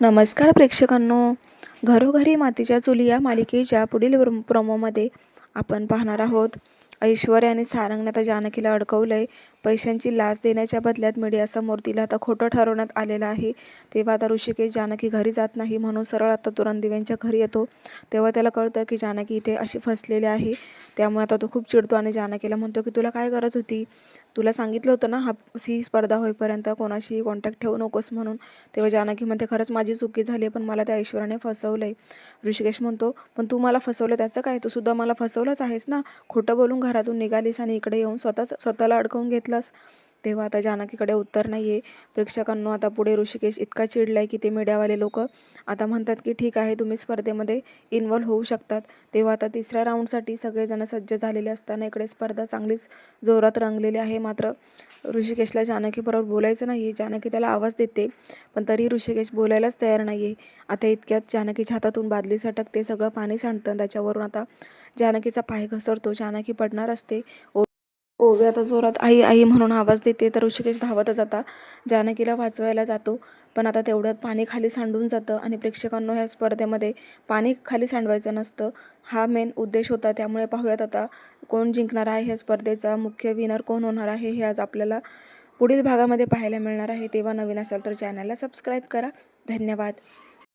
नमस्कार प्रेक्षकांनो. घरोघरी मातीच्या चुली या मालिकेच्या पुढील प्रोमोमध्ये आपण पाहणार आहोत. ऐश्वर्याने सारंगने आता जानकीला अडकवलंय. पैशांची लाच देण्याच्या बदल्यात मीडियासमोर तिला आता खोटं ठरवण्यात आलेलं आहे. तेव्हा आता ऋषिकेश जानकी घरी जात नाही म्हणून सरळ आता तुरंदिव्यांच्या घरी येतो. तेव्हा त्याला कळतं की जानकी इथे अशी फसलेली आहे. त्यामुळे आता तो खूप चिडतो आणि जानकीला म्हणतो की तुला काय गरज होती? तुला सांगितलं होतं ना हा ही स्पर्धा होईपर्यंत कोणाशी कॉन्टॅक्ट ठेवू नकोस म्हणून. तेव्हा जानकी म्हणते खरंच माझी चुकी झाली आहे पण मला त्या ऐश्वर्याने फसवलं आहे ऋषिकेश म्हणतो पण तू मला फसवलं त्याचं काय? तू सुद्धा मला फसवलंच आहेस ना? खोटं बोलून घरातून निघालीस आणि इकडे येऊन स्वतःच स्वतःला अडकवून घेतलंस. तेव्हा आता जानकीकडे उत्तर नाही आहे प्रेक्षकांनो आता पुढे ऋषिकेश इतका चिडला आहे की ते मीडियावाले लोक आता म्हणतात की ठीक आहे तुम्ही स्पर्धेमध्ये इन्वॉल्व्ह होऊ शकतात. तेव्हा आता तिसऱ्या राऊंडसाठी सगळेजण सज्ज झालेले असताना इकडे स्पर्धा चांगलीच जोरात रंगलेली आहे. मात्र ऋषिकेशला जानकीबरोबर बोलायचं नाही आहे जानकी त्याला आवाज देते पण तरी ऋषिकेश बोलायलाच तयार नाही आहे आता इतक्यात जानकीच्या हातातून बादली सटकते सगळं पाणी सांडतं त्याच्यावरून आता जानकीचा पाय घसरतो. जानकी पडणार असते. ओ ओवी आता जोरात आई आई म्हणून आवाज देते. तर ऋषिकेश धावतच आता. जानकीला वाचवायला जातो. पण आता तेवढ्यात पाणी खाली सांडून जातं आणि प्रेक्षकांनो ह्या स्पर्धेमध्ये पाणी खाली सांडवायचं नसतं. हा मेन उद्देश होता. त्यामुळे पाहूयात आता कोण जिंकणार आहे ह्या स्पर्धेचा. मुख्य विनर कोण होणार आहे हे आज आपल्याला पुढील भागामध्ये पाहायला मिळणार आहे. तेव्हा नवीन असाल तर चॅनलला सबस्क्राईब करा. धन्यवाद.